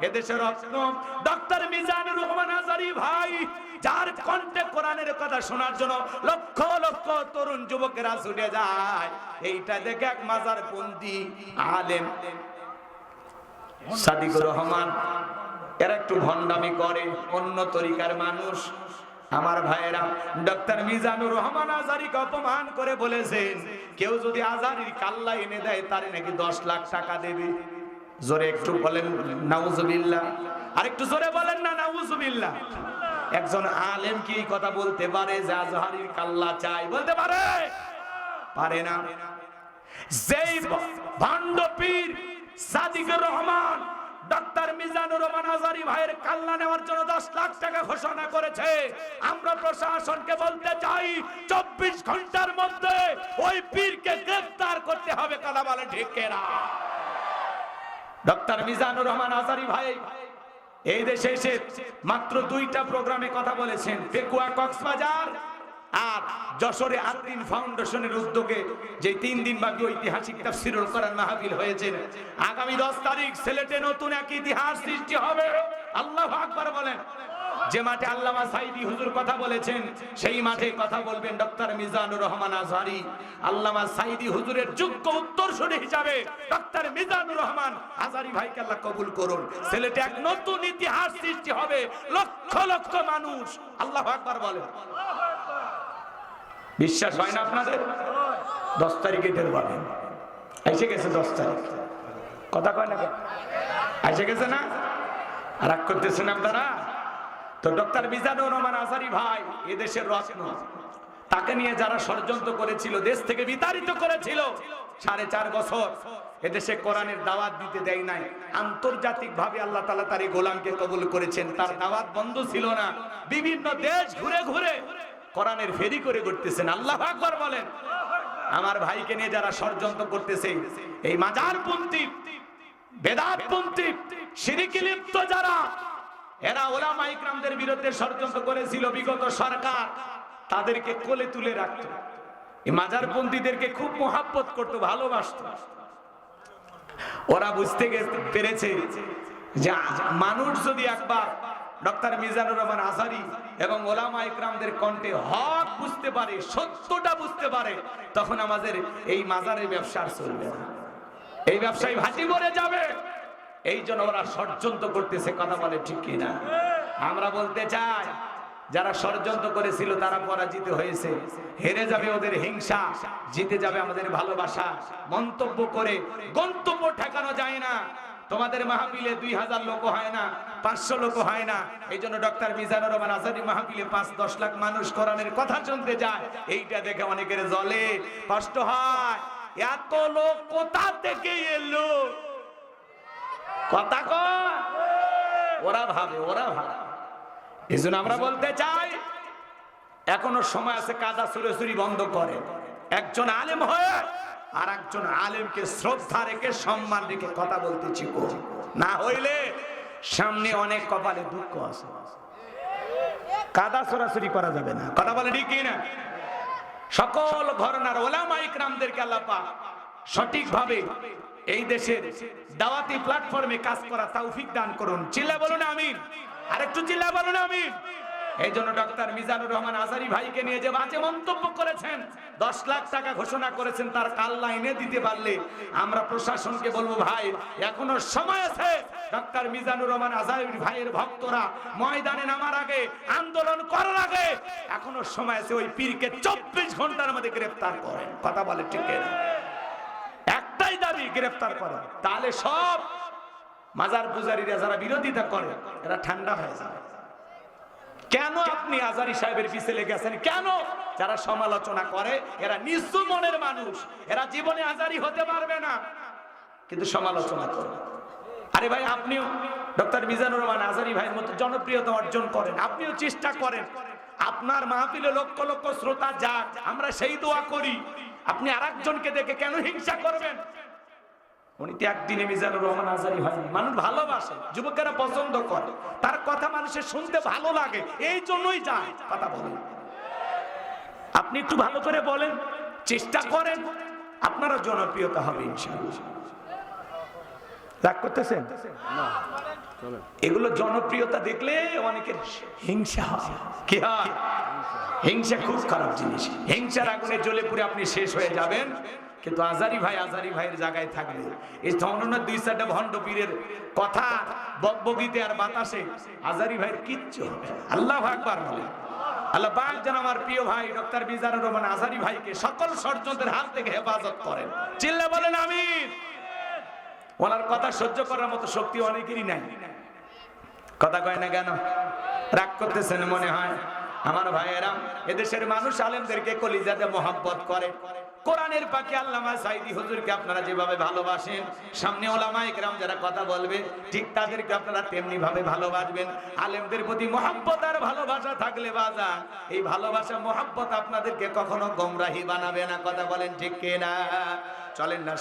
এদেশের রত্ন ডক্টর রহমান আজারি ভাই, যার কণ্ঠে কোরআনের কথা শোনার জন্য লক্ষ লক্ষ তরুণ যুবকেরা ছুটে যায়। এইটা দেখে এক মাজার বন্দি আলেম, সাদিকুর রহমান, এরা একটু ভণ্ডামি করে, অন্য তরিকার মানুষ। আমার ভাইয়েরা ডক্টর মিজানুর রহমান আজারিকে অপমান করে বলেছেন, কেউ যদি আজারির কাল্লা এনে দেয়, তার নাকি দশ লাখ টাকা দেবে। জোরে একটু বলেন, নাউজুবিল্লাহ। আর একটু জোরে বলেন না, নাউজুবিল্লাহ। একজন আলেম কি কথা বলতে পারে যে আজহারির কাল্লা চাই? বলতে পারে? পারে না। যেই ভান্ড পীর সাদিকুর রহমান ডক্টর মিজানুর রহমান আজারি ভাইয়ের কাল্লা নেওয়ার জন্য দশ লাখ টাকা ঘোষণা করেছে, আমরা প্রশাসনকে বলতে চাই, চব্বিশ ঘণ্টার মধ্যে ওই পীরকে গ্রেফতার করতে হবে, কথা বলে ঢেকেরা ডক্টর মিজানুর রহমান আজারি ভাই, এই দেশে এসে মাত্র দুইটা প্রোগ্রামে কথা বলেছেন পেকুয়া কক্সবাজার আর যশোরে আদিন ফাউন্ডেশনের উদ্যোগে যে তিন দিন বাকি ঐতিহাসিক তাফসিরুল কোরআন মাহফিল হয়েছে। আগামী 10 তারিখ, সিলেটে নতুন এক ইতিহাস সৃষ্টি হবে। আল্লাহু আকবার বলেন। যে মাঠে আল্লামা সাইদি হুজুর কথা বলেছেন, সেই মাঠে কথা বলবেন ডক্টর মিজানুর রহমান আজহারি। আল্লামা সাইদি হুজুরের যোগ্য উত্তরসূরি হিসাবে ডক্টর মিজানুর রহমান আজহারি ভাইকে আল্লাহ কবুল করুন। সিলেটে এক নতুন ইতিহাস সৃষ্টি হবে, লক্ষ লক্ষ মানুষ। আল্লাহু আকবার বলেন। বিশ্বাস হয় না আপনাদের? দশ তারিখে টের পাবেন এসে গেছে দশ তারিখ। কথা কয় না? এসে গেছে না? রাগ করতেছেন আপনারা? তো ডক্টর মিজানুর রহমান আজারি ভাই এদেশের রত্ন। তাকে নিয়ে যারা ষড়যন্ত্র করেছিল, দেশ থেকে বিতাড়িত করেছিল, সাড়ে চার বছর এদেশে কোরআনের দাওয়াত দিতে দেয় নাই। আন্তর্জাতিক ভাবে আল্লাহ তালা তার এই গোলামকে কবুল করেছেন। তার দাওয়াত বন্ধ ছিল না। বিভিন্ন দেশ ঘুরে ঘুরে কোরআনের ফেরি করে করতেছেন আল্লাহ আকবর বলেন। আমার ভাইকে নিয়ে যারা ষড়যন্ত্র করতেছে, এই মাজারপন্থী, বেদাতপন্থী, সিরিকি লিপ্ত যারা এরা ওলামা ইকরামদের বিরুদ্ধে ষড়যন্ত্র করেছিল, বিগত সরকার। তাদেরকে কোলে তুলে রাখত। মাজারপন্থীদেরকে খুব মোহাব্বত করতো, ভালোবাসত। ওরা বুঝতে পেরেছে যে মানুষ যদি একবার ডক্টর মিজানুর রহমান আজারি এবং ওলামা ইকরামদের কণ্ঠে হক বুঝতে পারে, সত্যটা বুঝতে পারে, তখন আমাদের এই মাজারের ব্যবসা চলবে এই ব্যবসায়ী ভাসি মরে যাবে। এই জন্য ওরা ষড়যন্ত্র করতেছে, কথা বলে ঠিক কিনা? আমরা বলতে চাই, যারা ষড়যন্ত্র করেছিল তারা পরাজিত হয়েছে। হেরে যাবে ওদের হিংসা, জিতে যাবে আমাদের ভালোবাসা। মন্তব্য করে গন্তব্য ঠেকানো যায় না। তোমাদের মাহফিলে দুই হাজার লোক হয় না, পাঁচশো লোক হয় না। এই জন্য ডক্টর মিজানুর রহমান আজাদি মাহফিলে পাঁচ, দশ লাখ মানুষ কোরআনের কথা শুনতে যায়। এইটা দেখে অনেকের জলে কষ্ট হয়। এত লোক কোথা থেকে এলো? কথা কয় ওরা ভাবে ওরা ভাবে। এই জন্য আমরা বলতে চাই, এখনও সময় আছে কাদা সুরেসুরি বন্ধ করে। একজন আলেম হয়ে আর একজন আলেমকে শ্রদ্ধা রেখে সম্মান রেখে কথা বলতেছি গো। না হইলে সামনে অনেক কপালে দুঃখ আছে। কাদা সরাসরি করা যাবে না। কথা বলে ঠিক না সকল ঘরনার ওলামা ইকরামদেরকে আল্লাহ সঠিকভাবে এই দেশের দাওয়াতি প্ল্যাটফর্মে কাজ করা তৌফিক দান করুন। চিল্লা বলুন আমিন। আরেকটু চিল্লা বলুন আমিন। এই জন্য ডক্টর মিজানুর রহমান আজারি ভাইকে নিয়ে যে বাজে মন্তব্য করেছেন, দশ লাখ টাকা ঘোষণা করেছেন, তার কাল লাইনে দিতে পারলে আমরা প্রশাসনকে বলব, ভাই, এখনও সময় আছে। ডক্টর মিজানুর রহমান আজারি ভাইয়ের ভক্তরা ময়দানে নামার আগে, আন্দোলন করার আগে, এখনও সময় আছে, ওই পীরকে চব্বিশ ঘণ্টার মধ্যে গ্রেফতার করেন। কথা বলে ঠিক না দাবি গ্রেফতার করা। তাহলে সব মাজার পূজারীরা যারা বিরোধিতা করে, এরা ঠান্ডা হয়ে যাবে। কেন আপনি আজারি সাহেবের পিছে লেগেছেন কেন? যারা সমালোচনা করে, এরা নিঃস্ব মনের মানুষ। এরা জীবনে আজারি হতে পারবে না। কিন্তু সমালোচনা করে। আরে ভাই, আপনিও ডক্টর মিজানুর রহমান আজারি ভাইয়ের মতো জনপ্রিয়তা অর্জন করেন। আপনিও চেষ্টা করেন। আপনার মাহফিলে লক্ষ লক্ষ শ্রোতা যাক, আমরা সেই দোয়া করি। আপনি আরেকজনকে দেখে কেন হিংসা করবেন? উনি তো একদিনে মিজানুর রহমান আজারি হয়। মানুষ ভালোবাসে, যুবকেরা পছন্দ করে। তার কথা মানুষের শুনতে ভালো লাগে, এই জন্যই যায়, কথা বলেন আপনি একটু ভালো করে বলেন, চেষ্টা করেন আপনারা জনপ্রিয়তা হবে, ইনশাআল্লাহ। করতেছেন? এগুলো জনপ্রিয়তা দেখলে অনেকের হিংসা হয়। কি হয়? হিংসা খুব খারাপ জিনিস। হিংসার আগুনে জ্বলে পুরে আপনি শেষ হয়ে যাবেন। কিন্তু আজারি ভাই আজারি ভাইয়ের জায়গায় থাকবে। এই ধরনের দুই চারটা ভণ্ড পীরের কথা বকবগিতে আর বাতাসে আজারি ভাইয়ের কিচ্ছু। আল্লাহ আকবার বলে। প্রিয় ভাই ডক্টর আজারি সকল হেফাজত করেন। চিল্লে বলেন আমিন। ওনার কথা সহ্য করার মতো শক্তি অনেকেরই নাই। কথা কয় না কেন? রাগ করতেছেন মনে হয়। আমার ভাইয়েরা, এদেশের মানুষ আলেমদেরকে কলিজাতে মোহাব্বত করে। কোরআনের পাখি আল্লামা সাইদি হুজুরকে আপনারা যেভাবে ভালোবাসেন, সামনে ওলামা একরাম যারা কথা বলবে, ঠিক তাদেরকে আপনারা তেমনি ভাবে ভালোবাসবেন। আলেমদের প্রতি মোহাব্বত আর ভালোবাসা থাকলে বাজা। এই ভালোবাসা, মোহাব্বত আপনাদেরকে কখনো গোমরাহি বানাবে না, কথা বলেন ঠিক কে না চলেন না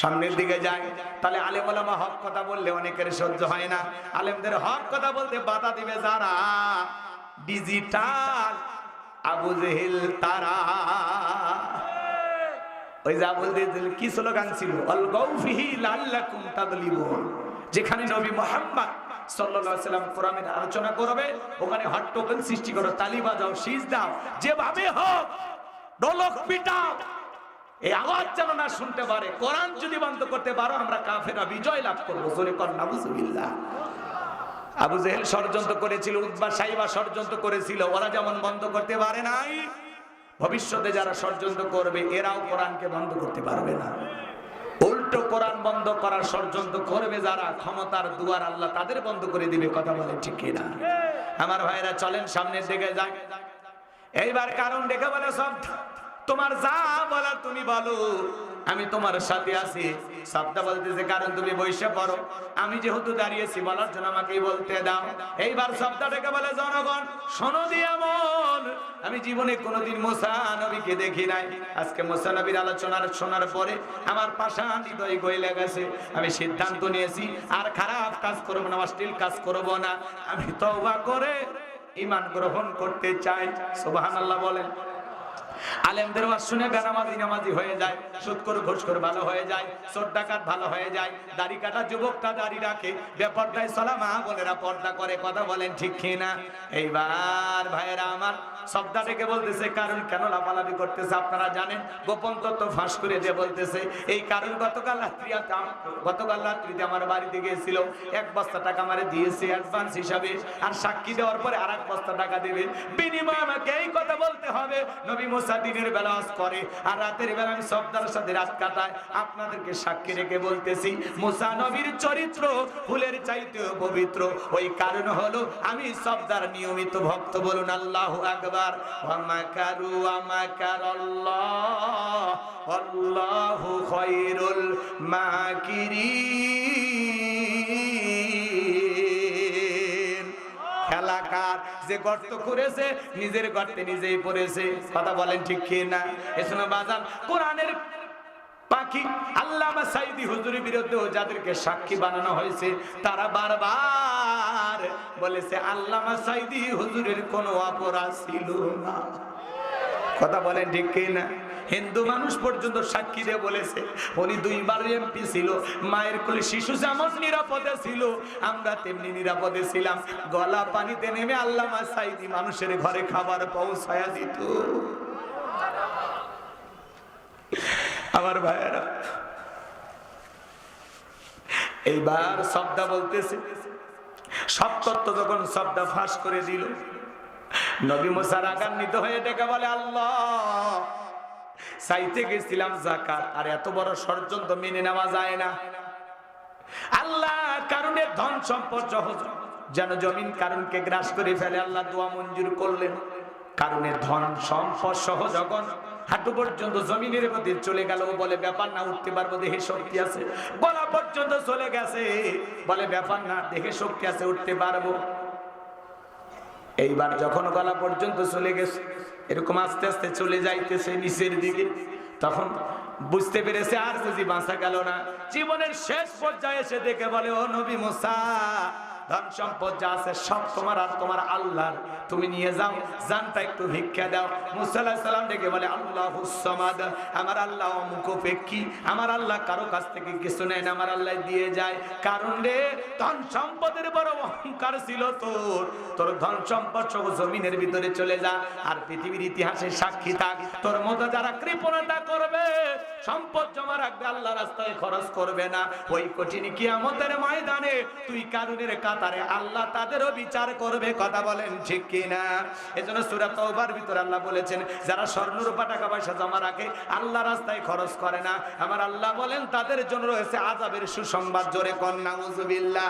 সামনের দিকে যায় তাহলে আলেম ওলামা হক কথা বললে অনেকের সহ্য হয় না। আলেমদের হক কথা বলতে বাধা দিবে যারা। ডিজিটাল আবু জেহেল তারা ওই যে আবুল জেহেল, কি স্লোগান ছিল? অল গৌফিহি লাল্লাকুম তাদলিবুন যেখানে নবী মোহাম্মদ কোরআনের আলোচনা করবে, ওখানে সৃষ্টি করো দাও, যেভাবে হোক আওয়াজ যেন না শুনতে পারে। যদি করতে পারো, আমরা কাফেরা বিজয় লাভ করব। জোরে কর, নাউজুবিল্লাহ। আবু জেহেল ষড়যন্ত্র করেছিল উদ্বা সাইবা ষড়যন্ত্র করেছিল, ওরা যেমন বন্ধ করতে পারে নাই, ভবিষ্যতে যারা ষড়যন্ত্র করবে, এরাও কোরআনকে বন্ধ করতে পারবে না। উল্টো কোরআন বন্ধ করার ষড়যন্ত্র করবে যারা, ক্ষমতার দুয়ার আল্লাহ তাদের বন্ধ করে দিবে, কথা বলে ঠিক কিনা? আমার ভাইরা, চলেন সামনের দিকে যায় এইবার কারণ দেখে বলে সব, তোমার যা বলা তুমি বলো। আমি তোমার সাথে আছি। সবটা বলতেছে, কারণ তুমি বৈশে পড়ো। আমি যেহেতু দাঁড়িয়েছি বলার জন্য আমাকেই বলতে দাও। এইবার সবটা ডেকে বলে, জনগণ, শোনো দিয়া আমি জীবনে কোনোদিন মোসা নবীকে দেখি নাই। আজকে মোসা নবীর আলোচনার শোনার পরে আমার পাশান হৃদয় গইলে গেছে। আমি সিদ্ধান্ত নিয়েছি, আর খারাপ কাজ করব না, অশ্লীল কাজ করব না। আমি তওবা করে ইমান গ্রহণ করতে চাই। সুবহানাল্লাহ বলেন আলেমদের ওয়াজ শুনে বেনামাজি নামাজি হয়ে যায় সুৎকর ঘুষখোর ভালো হয়ে যায়, চোর ডাকাত ভালো হয়ে যায়, দাড়ি কাটা যুবকটা দাড়ি রাখে, বেপর্দায় সলা মা বোনেরা পর্দা করে, কথা বলেন ঠিক কিনা? এইবার ভাইয়েরা আমার শব্দা ডেকে বলতেছে, কারণ কেন লাফালাফি করতেছে আপনারা জানেন? গোপন তত্ত্ব ফাঁস করে দিয়ে বলতেছে, এই কারণ গতকাল রাত্রি গতকাল রাত্রিতে আমার বাড়িতে গিয়েছিল, এক বস্তা টাকা আমারে দিয়েছে অ্যাডভান্স হিসাবে, আর সাক্ষী দেওয়ার পরে আর এক বস্তা টাকা দেবে। বিনিময় আমাকে এই কথা বলতে হবে। নবী মোসা দিনের বেলা ওয়াজ করে, আর রাতের বেলা আমি সবদার সাথে রাত কাটায় আপনাদেরকে সাক্ষী রেখে বলতেছি, মুসা নবীর চরিত্র ফুলের চাইতেও পবিত্র। ওই কারণ হলো, আমি সবদার নিয়মিত ভক্ত বলুন আল্লাহ আকবার। ওয়ামাকারু আমাকার আল্লাহ আল্লাহু খায়রুল মাকিরিন। এলাকার যে গর্ত করেছে, নিজের গর্তে নিজেই পড়েছে। কথা বলেন ঠিক কি না এসনো বাজান, কোরআনের পাখি আল্লামা সাইদি হুজুরের বিরুদ্ধে যাদেরকে সাক্ষী বানানো হয়েছে, তারা বারবার বলেছে আল্লামা সাইদি হুজুরের কোনো অপরাধ ছিল না। কথা বলেন ঠিক কি না হিন্দু মানুষ পর্যন্ত সাক্ষী দিয়ে বলেছে, উনি দুইবার এমপি ছিল, মায়ের কোলে শিশু যেমন নিরাপদে ছিল, আমরা তেমনি নিরাপদে ছিলাম। গলা পানিতে নেমে আল্লামা সাইদি মানুষের ঘরে খাবার পৌঁছায়া দিত। আমার ভাইয়েরা, এইবার শব্দা বলতেছে। সব তত্ত্ব যখন শব্দা ফাঁস করে দিল, নবী মোসার আগান্বিত হয়ে ডেকে বলে, আল্লাহ, চাইতে গেছিলাম জাকাত আর এত বড় ষড়যন্ত্র মেনে নেওয়া যায় না। আল্লাহ কারণে ধন সম্পদ সহজ যেন জমিন কারণকে গ্রাস করে ফেলে, আল্লাহ দোয়া মঞ্জুর করলেন। কারণের ধন সম্পদ সহ যখন হাঁটু পর্যন্ত জমিনের মধ্যে চলে গেল। বলে, ব্যাপার না, উঠতে পারব, দেহে শক্তি আছে। গলা পর্যন্ত চলে গেছে। বলে, ব্যাপার না, দেহে শক্তি আছে, উঠতে পারব। এইবার যখন গলা পর্যন্ত চলে গেছে, এরকম আস্তে আস্তে চলে যাইতেছে নিচের দিকে। তখন বুঝতে পেরেছে, আর যদি বাঁচা গেল না। জীবনের শেষ পর্যায়ে এসে দেখে বলে, ও নবী মোসা, ধন সম্পদ যা আছে সব তোমার আর তোমার আল্লাহর। তুমি নিয়ে যাও, জানটা একটু ভিক্ষা দাও। মুসা আলাইহিস সালাম ডেকে বলে আল্লাহু সামাদ, আমার আল্লাহ অমুখপেক্ষী, আমার আল্লাহ কারও কাছ থেকে কিছু নেয় আমার আল্লাহ দিয়ে যায়। কারণ রে, ধন সম্পদের বড় অহংকার ছিল তোর। তোর ধন সম্পদ সব জমিনের ভিতরে চলে যা, আর পৃথিবীর ইতিহাসে সাক্ষী থাক। তোর মতো যারা কৃপণতা করবে, সম্পদ জমা রাখবে আল্লাহ রাস্তায় খরচ করবে না। ওই কঠিন কি কিয়ামতের ময়দানে তুই কারুনের কাতারে আল্লাহ তাদেরও বিচার করবে, কথা বলেন ঠিক কিনা এজন্য সূরা তওবার ভিতরে আল্লাহ বলেছেন, যারা স্বর্ণ রূপা টাকা পয়সা জমা রাখে, আল্লাহ রাস্তায় খরচ করে না। আমার আল্লাহ বলেন, তাদের জন্য রয়েছে আজাবের সুসংবাদ। জোরে কন্যা উজুবিল্লাহ